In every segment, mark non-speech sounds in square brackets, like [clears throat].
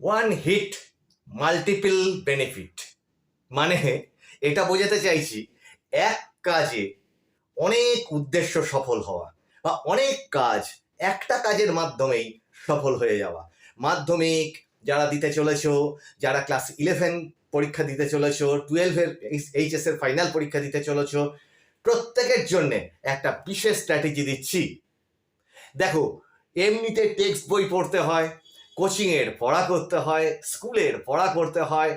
One hit multiple benefit মানে এটা বোঝাতে চাইছি, এক কাজে অনেক উদ্দেশ্য সফল হওয়া বা অনেক কাজ একটা কাজের মাধ্যমেই সফল হয়ে যাওয়া। মাধ্যমিক যারা দিতে চলেছ, যারা ক্লাস ইলেভেন পরীক্ষা দিতে চলেছো টুয়েলভের এইচএস এর ফাইনাল পরীক্ষা দিতে চলেছো, প্রত্যেকের জন্য একটা বিশেষ স্ট্র্যাটেজি দিচ্ছি। দেখো, এমনিতে টেক্সট বই পড়তে হয় কোচিংয়ের পড়া করতে হয়, স্কুলের পড়া করতে হয়,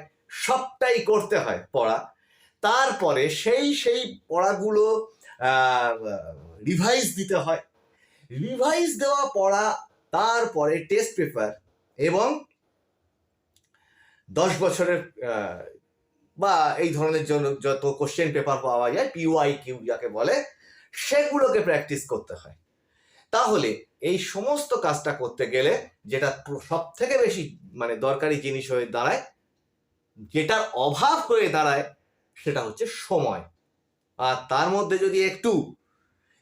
সবটাই করতে হয় পড়া। তারপরে সেই সেই পড়াগুলো রিভাইজ দিতে হয়। রিভাইজ দেওয়া পড়া, তারপরে টেস্ট পেপার এবং দশ বছরের বা এই ধরনের জন্য যত কোশ্চেন পেপার পাওয়া যায় পিওয়াই কিউ যাকে বলে, সেগুলোকে প্র্যাকটিস করতে হয়। তাহলে এই সমস্ত কাজটা করতে গেলে যেটা সব থেকে বেশি মানে দরকারি জিনিস হয়ে দাঁড়ায়, যেটার অভাব হয়ে দাঁড়ায় সেটা হচ্ছে সময়। আর তার মধ্যে যদি একটু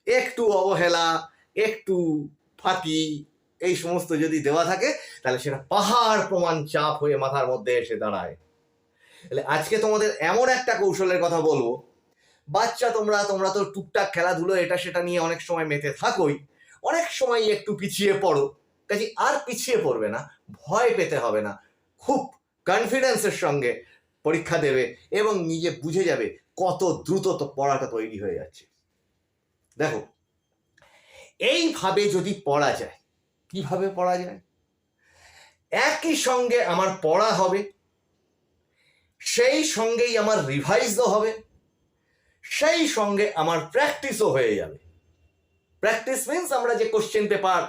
একটু অবহেলা, একটু ফাঁকি এই সমস্ত যদি দেওয়া থাকে, তাহলে সেটা পাহাড় প্রমাণ চাপ হয়ে মাথার মধ্যে এসে দাঁড়ায়। তাহলে আজকে তোমাদের এমন একটা কৌশলের কথা বলব, বাচ্চা তোমরা তোমরা তো টুকটাক খেলাধুলো এটা সেটা নিয়ে অনেক সময় মেতে থাকোই অনেক সময় একটু পিছিয়ে পড়ো। কাজে আর পিছিয়ে পড়বে না, ভয় পেতে হবে না। খুব কনফিডেন্সের সঙ্গে পরীক্ষা দেবে এবং নিজে বুঝে যাবে কত দ্রুত তো পড়াটা তৈরি হয়ে যাচ্ছে। দেখো, এইভাবে যদি পড়া যায়, কীভাবে পড়া যায়? একই সঙ্গে আমার পড়া হবে, সেই সঙ্গেই আমার রিভাইজও হবে, সেই সঙ্গে আমার প্র্যাকটিসও হয়ে যাবে। প্র্যাকটিস মিন্স আমরা যে কোশ্চেন পেপার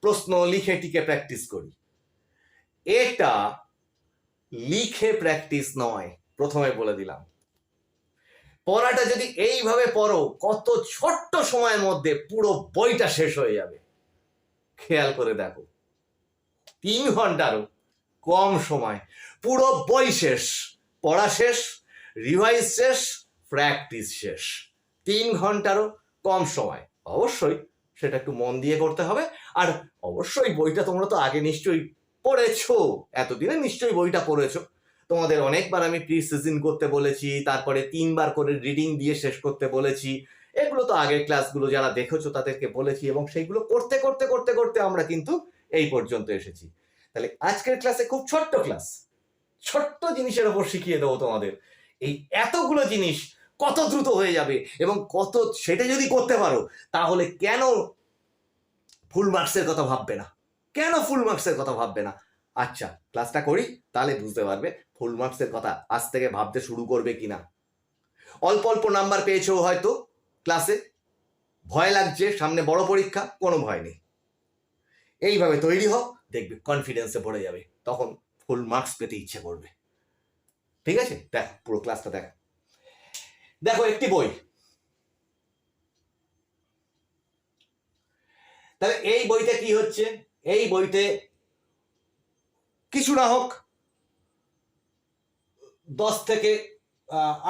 প্রশ্ন লিখে টিকে প্র্যাকটিস করি। এটা লিখে প্র্যাকটিস নয়, প্রথমে বলে দিলাম। পড়াটা যদি এইভাবে পড়ো, কত ছোট্ট সময়ের মধ্যে পুরো বইটা শেষ হয়ে যাবে। খেয়াল করে দেখো, তিন ঘন্টারও কম সময়। পুরো বই শেষ, পড়া শেষ রিভাইজ শেষ প্র্যাকটিস শেষ। তিন ঘন্টারও কম সময়। অবশ্যই সেটা একটু মন দিয়ে করতে হবে। আর অবশ্যই বইটা তোমরা তো আগে নিশ্চয়ই পড়েছো, এতদিনে নিশ্চয়ই বইটা পড়েছো। তোমাদের অনেকবার আমি প্রি সিজন করতে বলেছি, তারপরে তিনবার করে রিডিং দিয়ে শেষ করতে বলেছি। এগুলো তো আগের ক্লাসগুলো যারা দেখেছ তাদেরকে বলেছি এবং সেইগুলো করতে করতে করতে করতে আমরা কিন্তু এই পর্যন্ত এসেছি। তাহলে আজকের ক্লাসে খুব ছোট্ট ক্লাস ছোট্ট জিনিসের ওপর শিখিয়ে দেবো তোমাদের। এই এতগুলো জিনিস কত দ্রুত হয়ে যাবে এবং কত সেটা যদি করতে পারো, তাহলে কেন ফুল মার্কসের কথা ভাববে না? কেন ফুল মার্কসের কথা ভাববে না? আচ্ছা ক্লাসটা করি, তাহলে বুঝতে পারবে ফুল মার্কসের কথা আজ থেকে ভাবতে শুরু করবে কিনা। অল্প অল্প নাম্বার পেয়েছ হয়তো ক্লাসে ভয় লাগছে, সামনে বড় পরীক্ষা, কোনো ভয় নেই। এইভাবে তৈরি হও, দেখবে কনফিডেন্সে পড়ে যাবে, তখন ফুল মার্কস পেতে ইচ্ছে করবে। ঠিক আছে? দেখ, পুরো ক্লাসটা দেখ। দেখো একটি বই। তাহলে এই বইতে কি হচ্ছে? এই বইতে কিছু না হোক, দশ থেকে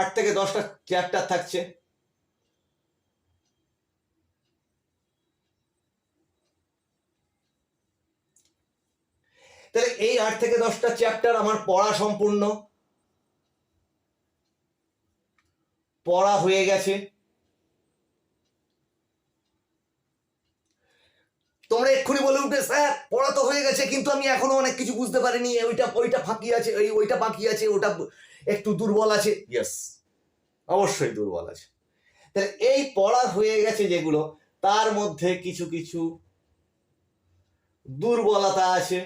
আট থেকে দশটা চ্যাপ্টার থাকছে। তাহলে এই আট থেকে দশটা চ্যাপ্টার আমার পড়া সম্পূর্ণ। পড়া হয়ে গেছে। তোমরা এক্ষুনি বলে উঠবে, স্যার, পড়া তো হয়ে গেছে, কিন্তু আমি এখনও অনেক কিছু বুঝতে পারিনি। ওইটা ওইটা ফাঁকি আছে ওই ওইটা বাকি আছে, ওটা একটু দুর্বল আছে। ইয়েস অবশ্যই দুর্বল আছে। তাহলে এই পড়া হয়ে গেছে যেগুলো, তার মধ্যে কিছু কিছু দুর্বলতা আছে।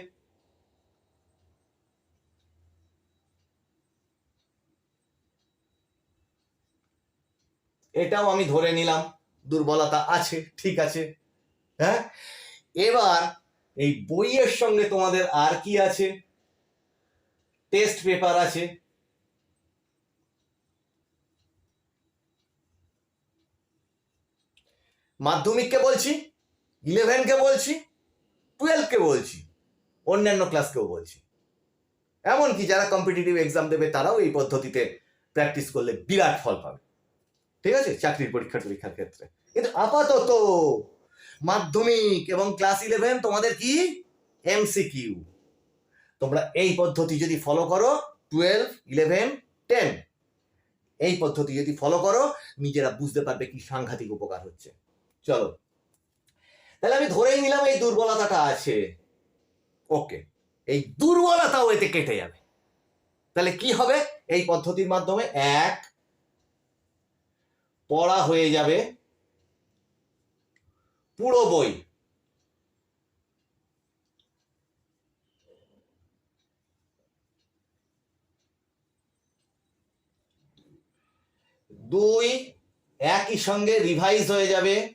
এটাও আমি ধরে নিলাম, দুর্বলতা আছে, ঠিক আছে। হ্যাঁ? এবার এই বইয়ের সঙ্গে তোমাদের আর কি আছে? টেস্ট পেপার আছে। মাধ্যমিককে বলছি ইলেভেনকে বলছি টুয়েলভকে বলছি, অন্যান্য ক্লাসকেও বলছি। এমনকি যারা কম্পিটিটিভ এক্সাম দেবে, তারাও এই পদ্ধতিতে প্র্যাকটিস করলে বিরাট ফল পাবে। ঠিক আছে? চাকরির পরীক্ষা টরীক্ষার ক্ষেত্রে। কিন্তু আপাতত মাধ্যমিক এবং ক্লাস ইলেভেন তোমাদের কি? এমসিকিউ তোমরা এই পদ্ধতি যদি ফলো করো টুয়েলভ ইলেভেন টেন এই পদ্ধতি যদি ফলো করো, নিজেরা বুঝতে পারবে কি সাংঘাতিক উপকার হচ্ছে। চলো। তাহলে আমি ধরেই নিলাম এই দুর্বলতাটা আছে। ওকে এই দুর্বলতাও এতে কেটে যাবে। তাহলে কি হবে? এই পদ্ধতির মাধ্যমে এক পড়া হয়ে যাবে। পুরো বই। দুই একই সঙ্গে রিভাইজ হয়ে যাবে।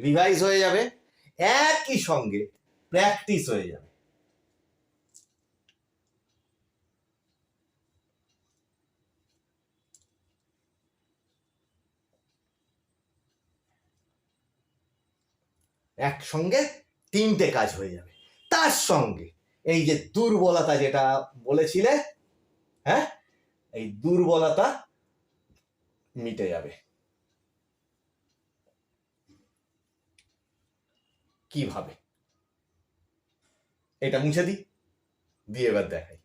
রিভাইজ হয়ে যাবে। একই সঙ্গে প্র্যাকটিস হয়ে যাবে। একসঙ্গে তিনটে কাজ হয়ে যাবে। তার সঙ্গে এই যে দুর্বলতা যেটা বলেছিলে হ্যাঁ? এই দুর্বলতা মিটে যাবে। কীভাবে? এটা মুছে দিই, দিয়ে এবার দেখাই।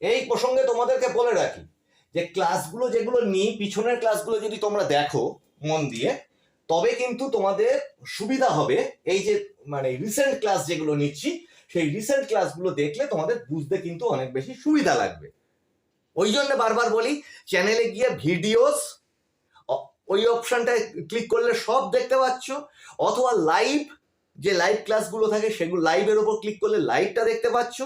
এই প্রসঙ্গে তোমাদেরকে বলে রাখি যে ক্লাসগুলো যেগুলো নিই, পিছনের ক্লাসগুলো যদি তোমরা দেখো মন দিয়ে, তবে কিন্তু তোমাদের সুবিধা হবে এই যে মানে রিসেন্ট ক্লাস যেগুলো নিচ্ছি, সেই রিসেন্ট ক্লাসগুলো দেখলে তোমাদের বুঝতে কিন্তু অনেক বেশি সুবিধা লাগবে। ওই জন্য বারবার বলি চ্যানেলে গিয়ে ভিডিওস ওই অপশনটায় ক্লিক করলে সব দেখতে পাচ্ছ, অথবা লাইভ যে লাইভ ক্লাসগুলো থাকে সেগুলো লাইভের ওপর ক্লিক করলে লাইভটা দেখতে পাচ্ছ,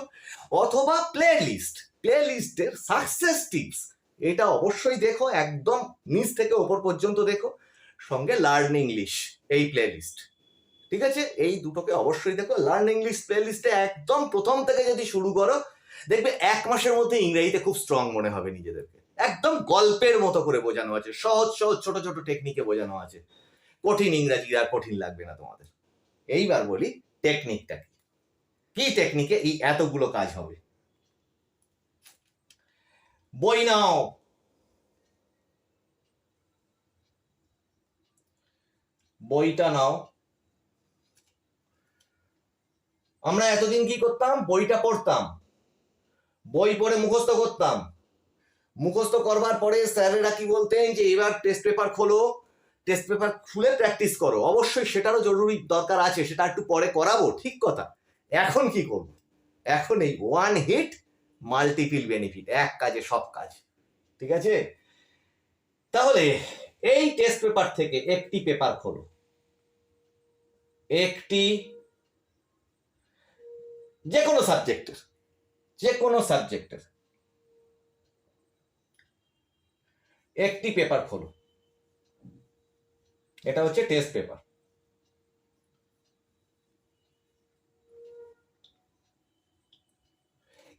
অথবা প্লে লিস্ট প্লে লিস্টের সাকসেস টিপস এটা অবশ্যই দেখো, একদম নিচ থেকে ওপর পর্যন্ত দেখো। সঙ্গে লার্ন ইংলিশ এই প্লে লিস্ট ঠিক আছে? এই দুটোকে অবশ্যই দেখো। লার্ন ইংলিশ প্লে লিস্টে একদম প্রথম থেকে যদি শুরু করো, দেখবে এক মাসের মধ্যে ইংরেজিতে খুব স্ট্রং মনে হবে নিজেদেরকে। একদম গল্পের মতো করে বোঝানো আছে। সহজ সহজ, ছোট ছোট টেকনিকে বোঝানো আছে। কঠিন ইংরাজি আর কঠিন লাগবে না তোমাদের। এইবার বলি টেকনিকটা কি। টেকনিকে এই এতগুলো কাজ হবে? বই নাও। বইটা নাও। আমরা এতদিন কি করতাম? বইটা পড়তাম। বই পড়ে মুখস্থ করতাম। মুখস্থ করবার পরে স্যারেরা কি বলতেন যে, এবার টেস্ট পেপার খোলো। টেস্ট পেপার খুলে প্র্যাকটিস করো। অবশ্যই সেটারও জরুরি দরকার আছে। সেটা একটু পরে করাবো। ঠিক কথা। এখন কি করব? এখন এই ওয়ান হিট মাল্টিপিল বেনিফিট এক কাজে সব কাজ, ঠিক আছে? তাহলে এই টেস্ট পেপার থেকে একটি পেপার খোলো। একটি যে কোনো সাবজেক্টের যে কোনো সাবজেক্টের একটি পেপার খোলো। এটা হচ্ছে টেস্ট পেপার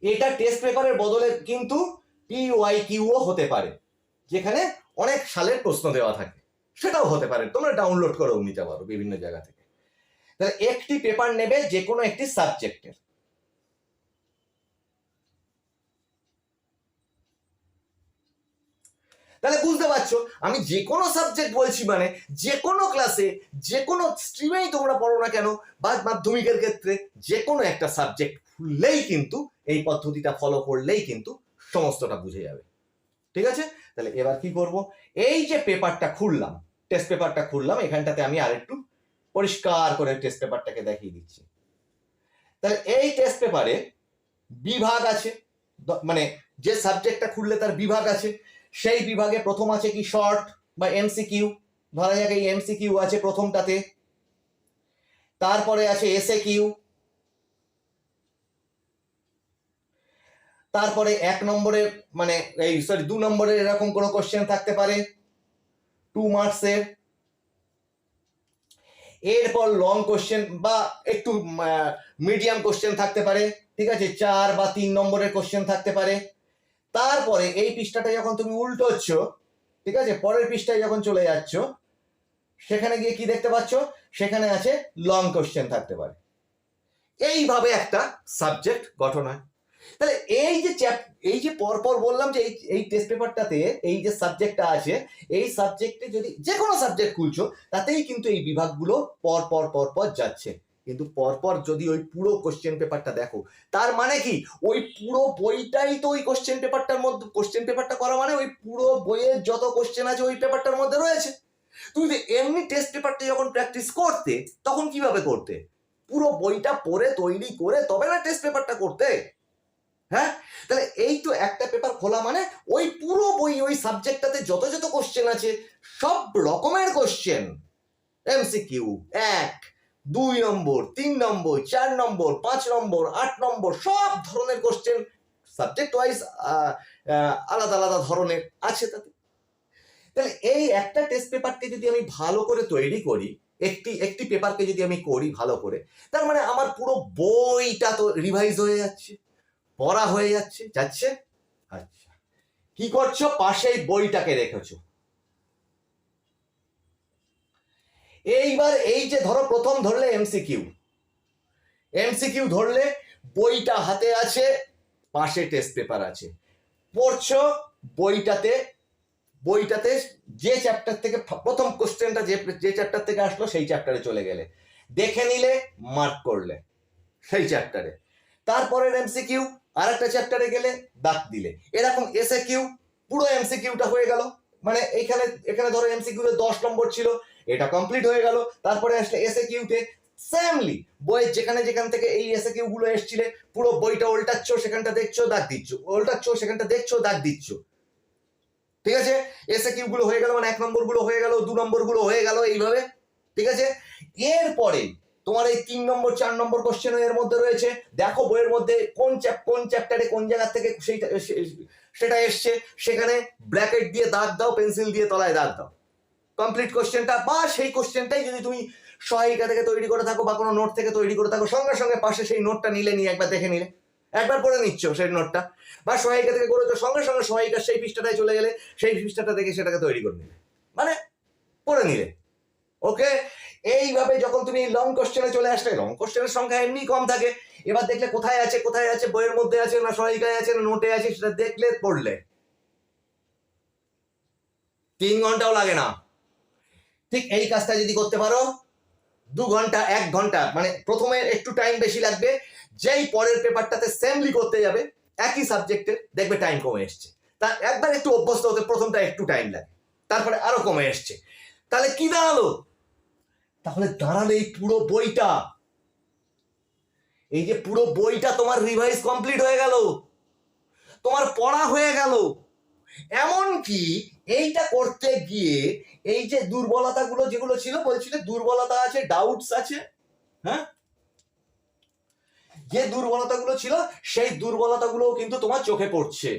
এটা টেস্ট পেপারের বদলে কিন্তু পিওয়াই কিউও হতে পারে, যেখানে অনেক সালের প্রশ্ন দেওয়া থাকে। সেটাও হতে পারে, তোমরা ডাউনলোড করেও নিতে পারো বিভিন্ন জায়গা থেকে। তাহলে একটি পেপার নেবে যে কোনো একটি সাবজেক্টের তাহলে বুঝতে পারছ, আমি যে কোনো সাবজেক্ট বলছি মানে যে কোনো ক্লাসে যে কোনো স্ট্রিমেই তোমরা পড়ো না কেন বা মাধ্যমিকের ক্ষেত্রে যে কোনো একটা সাবজেক্ট খুললেই কিন্তু, এই পদ্ধতিটা ফলো করলেই কিন্তু সমস্তটা বুঝে যাবে। ঠিক আছে? তাহলে এবার কি করব? এই যে পেপারটা খুললাম টেস্ট পেপারটা খুললাম, এখানটাতে আমি আরেকটু পরিষ্কার করে টেস্ট পেপারটাকে দেখিয়ে দিচ্ছি। তাহলে এই টেস্ট পেপারে বিভাগ আছে মানে যে সাবজেক্টটা খুললে তার বিভাগ আছে, সেই বিভাগে প্রথম আছে কি শর্ট বা এমসিকিউ ধরা যাক এই এমসিকিউ আছে প্রথমটাতে। তারপরে আছে এসএ কিউ তারপরে এক নম্বরে মানে এই সরি দু নম্বরের এরকম কোনো কোশ্চেন থাকতে পারে। টু মার্কসের এরপর লং কোশ্চেন বা একটু মিডিয়াম কোশ্চেন থাকতে পারে, ঠিক আছে? চার বা তিন নম্বরের কোশ্চেন থাকতে পারে। তারপরে এই পৃষ্ঠাটা যখন তুমি উল্টোচ্ছ, ঠিক আছে? পরের পৃষ্ঠায় যখন চলে যাচ্ছ, সেখানে গিয়ে কি দেখতে পাচ্ছ? সেখানে আছে লং কোশ্চেন থাকতে পারে। এইভাবে একটা সাবজেক্ট গঠন হয়। তাহলে এই যে এই যে পরপর বললাম যে এই টেস্ট পেপারটাতে এই যে সাবজেক্টটা আছে, এই সাবজেক্টে যদি যে কোনো সাবজেক্ট খুলছো, তাতেই কিন্তু এই বিভাগগুলো পর পর পর পর যাচ্ছে। কিন্তু পরপর যদি ওই পুরো কোশ্চেন পেপারটা দেখো, তার মানে কি? ওই পুরো বইটাই তো ওই কোশ্চেন পেপারটার মধ্যে কোশ্চেন পেপারটা করা মানে ওই পুরো বইয়ের যত কোশ্চেন আছে ওই পেপারটার মধ্যে রয়েছে। তুমি তো এমনি টেস্ট পেপারটা যখন প্র্যাকটিস করতে, তখন কীভাবে করতে? পুরো বইটা পড়ে, তৈরি করে, তবে না টেস্ট পেপারটা করতে? হ্যাঁ? তাহলে এই তো একটা পেপার খোলা মানে ওই পুরো বই, ওই সাবজেক্টটাতে যত যত কোশ্চেন আছে, সব রকমের কোশ্চেন এমসিকিউ এক, দুই নম্বর, তিন নম্বর, চার নম্বর, পাঁচ নম্বর, আট নম্বর, সব ধরনের কোশ্চেন সাবজেক্ট ওয়াইজ আলাদা আলাদা ধরনের আছে তাতে। তাহলে এই একটা টেস্ট পেপারকে যদি আমি ভালো করে তৈরি করি, একটি একটি পেপারকে যদি আমি করি ভালো করে, তার মানে আমার পুরো বইটা তো রিভাইজ হয়ে যাচ্ছে। পড়া হয়ে যাচ্ছে যাচ্ছে। আচ্ছা। কি করছ? পাশেই বইটাকে রেখেছো। এইবার এই যে ধরো, প্রথম ধরলে এমসিকিউ। এমসিকিউ ধরলে বইটা হাতে আছে, পাশে টেস্ট পেপার আছে। পড়ছো বইটাতে বইটাতে যে চ্যাপ্টার থেকে প্রথম কোশ্চেনটা যে যে চ্যাপ্টার থেকে আসলো, সেই চ্যাপ্টারে চলে গেলে। দেখে নিলে, মার্ক করলে, সেই চ্যাপ্টারে। তারপরের এমসিকিউ আর একটা চ্যাপ্টারে গেলে দাগ দিলে। এরকম এসে কিউ পুরো এমসিকিউটা হয়ে গেল। মানে এখানে এখানে ধরো এমসিকিউ দশ নম্বর ছিল, এটা কমপ্লিট হয়ে গেল। তারপরে আসলে এসে কিউতে সেমলি বইয়ের যেখানে যেখান থেকে এই এসে কিউ গুলো এসছিলে, পুরো বইটা উল্টাচ্ছ সেখানটা দেখছ, দাগ দিচ্ছ। উল্টাচ্ছ সেখানটা দেখছ, দাগ দিচ্ছ। ঠিক আছে? এসে কিউ গুলো হয়ে গেল মানে এক নম্বরগুলো হয়ে গেল, দু নম্বরগুলো হয়ে গেল এইভাবে। ঠিক আছে? এরপরে তোমার এই তিন নম্বর, চার নম্বর কোশ্চেন এর মধ্যে রয়েছে। দেখো বইয়ের মধ্যে কোন কোন চ্যাপ্টারে কোন জায়গা থেকে সেইটা সেটা এসছে। সেখানে ব্র্যাকেট দিয়ে দাগ দাও পেন্সিল দিয়ে তলায় দাগ দাও। কমপ্লিট কোশ্চেনটা বা সেই কোশ্চেনটাই যদি তুমি সহায়িকা থেকে তৈরি করে থাকো বা কোনো নোট থেকে তৈরি করে থাকো, সঙ্গে সঙ্গে পাশে সেই নোটটা নিলে, নিয়ে একবার দেখে নিলে। একবার পড়ে নিচ্ছ সেই নোটটা বা সহায়িকা থেকে করেছ, সঙ্গে সঙ্গে সহায়িকা সেই পৃষ্ঠাটায় চলে গেলে সেই পৃষ্ঠাটা দেখে সেটাকে তৈরি করে নিলে। মানে পড়ে নিলে। ওকে এইভাবে যখন তুমি লং কোশ্চেনে চলে আসলে লং কোশ্চেনের সংখ্যা এমনি কম থাকে। এবার দেখলে কোথায় আছে কোথায় আছে, বইয়ের মধ্যে আছে, না সহায়িকায় আছে, না নোটে আছে, সেটা দেখলে পড়লে। তিন ঘন্টাও লাগে না। ঠিক এই কাজটা যদি করতে পারো, দু ঘণ্টা, এক ঘণ্টা মানে প্রথমে একটু টাইম বেশি লাগবে। যেই পরের পেপারটাতে সেমলি করতে যাবে, একই সাবজেক্টের দেখবে টাইম কমে এসছে। তা একবার একটু অভ্যস্ত হতে প্রথমটা একটু টাইম লাগে, তারপরে আরও কমে এসছে। তাহলে কি দাঁড়াল? তাহলে দাঁড়ালে এই পুরো বইটা। এই যে পুরো বইটা তোমার রিভাইজ কমপ্লিট হয়ে গেল, তোমার পড়া হয়ে গেল। এমন কি এইটা করতে গিয়ে এই যে দুর্বলতাগুলো যেগুলো ছিল, বলছিলে দুর্বলতা আছে ডাউটস আছে হ্যাঁ? যে দুর্বলতাগুলো ছিল, সেই দুর্বলতাগুলোও কিন্তু তোমার চোখে পড়ছে।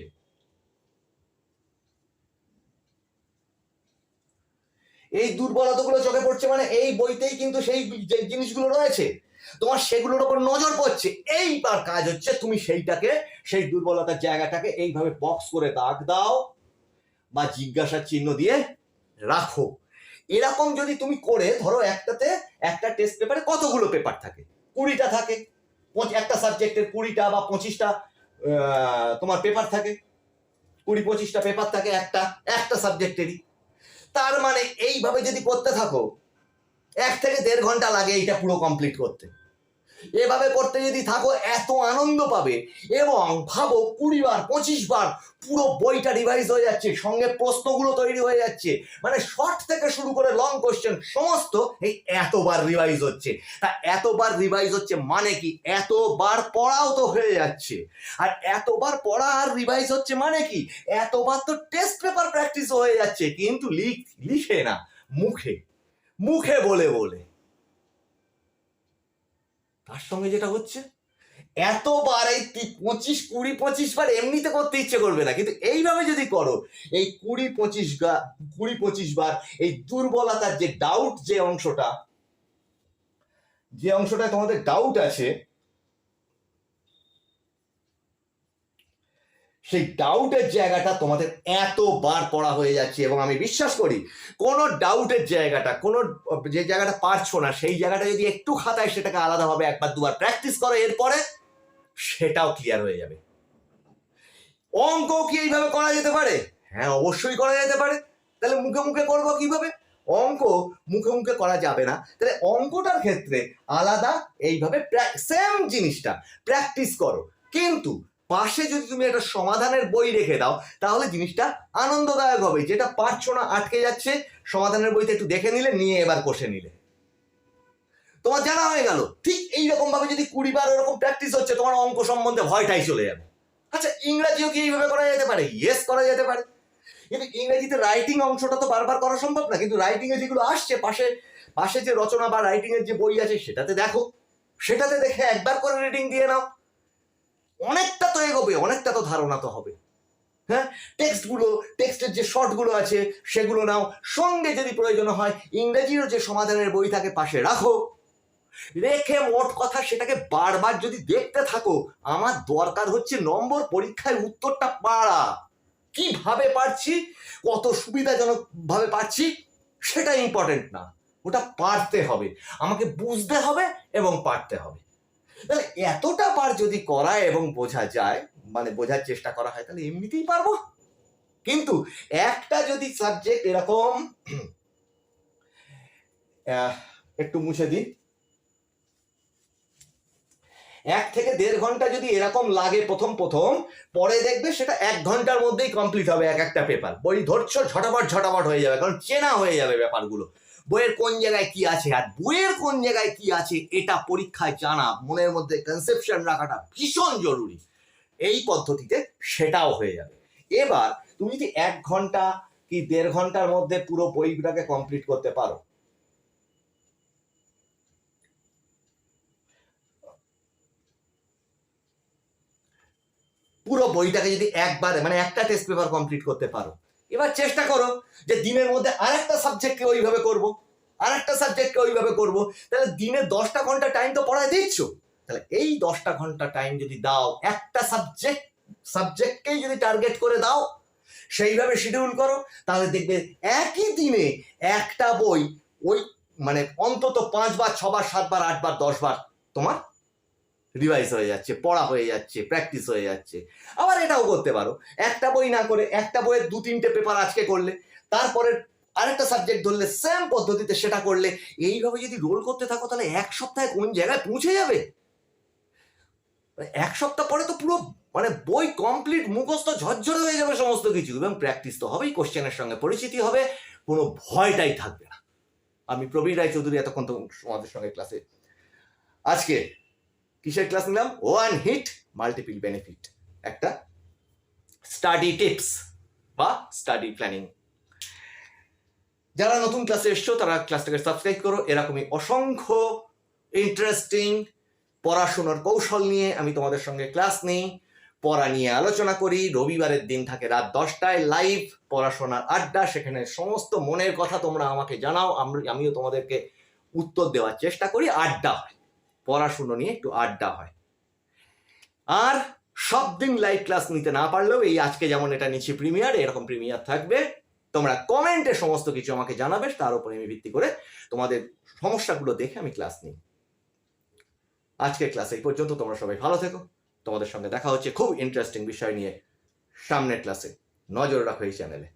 এই দুর্বলতাগুলো চোখে পড়ছে মানে এই বইতেই কিন্তু সেই জিনিসগুলো রয়েছে। তোমার সেগুলোর উপর নজর পড়ছে। এইবার কাজ হচ্ছে তুমি সেইটাকে, সেই দুর্বলতার জায়গাটাকে এইভাবে বক্স করে দাগ দাও বা জিজ্ঞাসার চিহ্ন দিয়ে রাখো। এরকম যদি তুমি করে, ধরো একটাতে একটা টেস্ট পেপারে কতগুলো পেপার থাকে? কুড়িটা থাকে। একটা সাবজেক্টের কুড়িটা বা পঁচিশটা তোমার পেপার থাকে। কুড়ি, পঁচিশটা পেপার থাকে একটা একটা সাবজেক্টেরই তার মানে এইভাবে যদি করতে থাকো, এক থেকে দেড় ঘণ্টা লাগে এইটা পুরো কমপ্লিট করতে। এভাবে করতে যদি থাকো, এত আনন্দ পাবে। এবং ভাবো, কুড়ি বার, পঁচিশ বার পুরো বইটা রিভাইজ হয়ে যাচ্ছে, সঙ্গে প্রশ্নগুলো তৈরি হয়ে যাচ্ছে। মানে শর্ট থেকে শুরু করে লং কোশ্চেন সমস্ত এই এতবার রিভাইজ হচ্ছে। তা এতবার রিভাইজ হচ্ছে মানে কি? এতবার পড়াও তো হয়ে যাচ্ছে। আর এতবার পড়া আর রিভাইজ হচ্ছে মানে কি? এতবার তো টেস্ট পেপার প্র্যাকটিস হয়ে যাচ্ছে। কিন্তু লিখ, লিখে না, মুখে মুখে বলে বলে। তার সঙ্গে যেটা হচ্ছে, এতবার এই পঁচিশ, কুড়ি, পঁচিশ বার এমনিতে করতে ইচ্ছে করবে না। কিন্তু এইভাবে যদি করো, এই কুড়ি, পঁচিশ কুড়ি, পঁচিশ বার এই দুর্বলতার যে ডাউট যে অংশটা যে অংশটা তোমাদের ডাউট আছে সেই ডাউটের জায়গাটা তোমাদের এতবার পড়া হয়ে যাচ্ছে এবং আমি বিশ্বাস করি, কোনো ডাউটের জায়গাটা, কোনো, যে জায়গাটা পারছ না, সেই জায়গাটা যদি একটু খাতায় সেটাকে আলাদাভাবে একবার দুবার প্র্যাকটিস করো, এরপরে সেটাও ক্লিয়ার হয়ে যাবে। অঙ্ক কি এইভাবে করা যেতে পারে? হ্যাঁ অবশ্যই করা যেতে পারে। তাহলে মুখে মুখে করব কীভাবে? অঙ্ক মুখে মুখে করা যাবে না। তাহলে অঙ্কটার ক্ষেত্রে আলাদা এইভাবে সেম জিনিসটা প্র্যাকটিস করো। কিন্তু পাশে যদি তুমি একটা সমাধানের বই রেখে দাও, তাহলে জিনিসটা আনন্দদায়ক হবে। যেটা পারছ না, আটকে যাচ্ছে, সমাধানের বইতে একটু দেখে নিলে, নিয়ে এবার কষে নিলে। তোমার জানা হয়ে গেল? ঠিক এইরকম ভাবে যদি কুড়ি বার ওরকম প্র্যাকটিস হচ্ছে, তোমার অঙ্ক সম্বন্ধে ভয়টাই চলে যাবে। আচ্ছা ইংরাজিও কি এইভাবে করা যেতে পারে? ইয়েস করা যেতে পারে। কিন্তু ইংরেজিতে রাইটিং অংশটা তো বারবার করা সম্ভব না। কিন্তু রাইটিং এ যেগুলো আসছে, পাশে পাশে যে রচনা বা রাইটিং এর যে বই আছে, সেটাতে দেখো। সেটাতে দেখে একবার করে রিডিং দিয়ে নাও। অনেকটা তো এগোবে, অনেকটা তো ধারণা তো হবে। হ্যাঁ? টেক্সটগুলো, টেক্সটের যে শর্টগুলো আছে, সেগুলো নাও। সঙ্গে যদি প্রয়োজন হয়, ইংরেজিরও যে সমাধানের বই থাকে, পাশে রাখো। রেখে মোট কথা সেটাকে বারবার যদি দেখতে থাকো, আমার দরকার হচ্ছে নম্বর পরীক্ষায় উত্তরটা পারা কীভাবে পারছি? কত সুবিধাজনক ভাবে পারছি? সেটা ইম্পর্টেন্ট না। ওটা পারতে হবে। আমাকে বুঝতে হবে এবং পারতে হবে। তাহলে এতটা পার যদি করা এবং বোঝা যায় মানে বোঝার চেষ্টা করা হয়, তাহলে এমনিতেই পারব। কিন্তু একটা যদি সাবজেক্ট এরকম [clears throat] একটু মুছে দিই। এক থেকে দেড় ঘণ্টা যদি এরকম লাগে প্রথম প্রথম, পরে দেখবে সেটা এক ঘণ্টার মধ্যেই কমপ্লিট হবে এক একটা পেপার বই ধরছো, ঝটাপট ঝটাপট হয়ে যাবে, কারণ চেনা হয়ে যাবে ব্যাপারগুলো। বইয়ের কোন জায়গায় কি আছে আর বইয়ের কোন জায়গায় কি আছে এটা পরীক্ষায় জানা, মনের মধ্যে কনসেপশন রাখাটা ভীষণ জরুরি। এই পদ্ধতিতে সেটাও হয়ে যাবে। এবার তুমি যদি এক ঘণ্টা কি দেড় ঘণ্টার মধ্যে পুরো বইটাকে কমপ্লিট করতে পারো। পুরো বইটাকে যদি একবারে মানে একটা টেস্ট পেপার কমপ্লিট করতে পারো। এবার চেষ্টা করো যে দিনের মধ্যে আরেকটা সাবজেক্টকে ওইভাবে করব, আরেকটা সাবজেক্টকে ওইভাবে করব। তাহলে দিনে দশটা ঘণ্টা টাইম তো পড়ায় দিচ্ছ। তাহলে এই দশটা ঘণ্টা টাইম যদি দাও, একটা সাবজেক্ট সাবজেক্টকেই যদি টার্গেট করে দাও, সেইভাবে শিডিউল করো, তাহলে দেখবে একই দিনে একটা বই ওই মানে অন্তত পাঁচবার, ছবার, সাতবার, আটবার, দশবার তোমার রিভাইজ হয়ে যাচ্ছে, পড়া হয়ে যাচ্ছে প্র্যাকটিস হয়ে যাচ্ছে। আবার এটাও করতে পারো। একটা বই না করে, একটা বইয়ের দু তিনটে পেপার আজকে করলে তারপরে আরেকটা সাবজেক্ট ধরলে সেম পদ্ধতিতে সেটা করলে, এইভাবে যদি রোল করতে থাকো, তাহলে এক সপ্তাহে কোন জায়গায় পৌঁছে যাবে? মানে এক সপ্তাহ পরে তো পুরো মানে বই কমপ্লিট মুখস্থ, ঝরঝরে হয়ে যাবে সমস্ত কিছু। এবং প্র্যাকটিস তো হবেই কোশ্চেনের সঙ্গে পরিচিতি হবে, কোনো ভয়টাই থাকবে না। আমি প্রবীর রায় চৌধুরী এতক্ষণ তো তোমাদের সঙ্গে ক্লাসে আজকে কিসের ক্লাস নিলাম? ওয়ান হিট মাল্টিপল বেনিফিট একটা স্টাডি টিপস বা স্টাডি প্ল্যানিং যারা নতুন ক্লাসে এসছো, তারা ক্লাসটাকে সাবস্ক্রাইব করো। এরকমই অসংখ্য ইন্টারেস্টিং পড়াশোনার কৌশল নিয়ে আমি তোমাদের সঙ্গে ক্লাস নিই। পড়া নিয়ে আলোচনা করি। রবিবারের দিন থাকে রাত দশটায় লাইভ পড়াশোনার আড্ডা। সেখানে সমস্ত মনের কথা তোমরা আমাকে জানাও। আমিও তোমাদেরকে উত্তর দেওয়ার চেষ্টা করি। আড্ডা হয়। পড়াশুনো নিয়ে একটু আড্ডা হয়। আর সব দিন লাইভ ক্লাস নিতে না পারলেও এই আজকে যেমন এটা নিচ্ছি প্রিমিয়ার এরকম প্রিমিয়ার থাকবে। তোমরা কমেন্টে সমস্ত কিছু আমাকে জানাবে, তার উপরে আমি ভিত্তি করে তোমাদের সমস্যাগুলো দেখে আমি ক্লাস নিই। আজকের ক্লাস এই পর্যন্ত, তোমরা সবাই ভালো থেকো। তোমাদের সঙ্গে দেখা হচ্ছে খুব ইন্টারেস্টিং বিষয় নিয়ে সামনের ক্লাসে নজর রাখো এই চ্যানেলে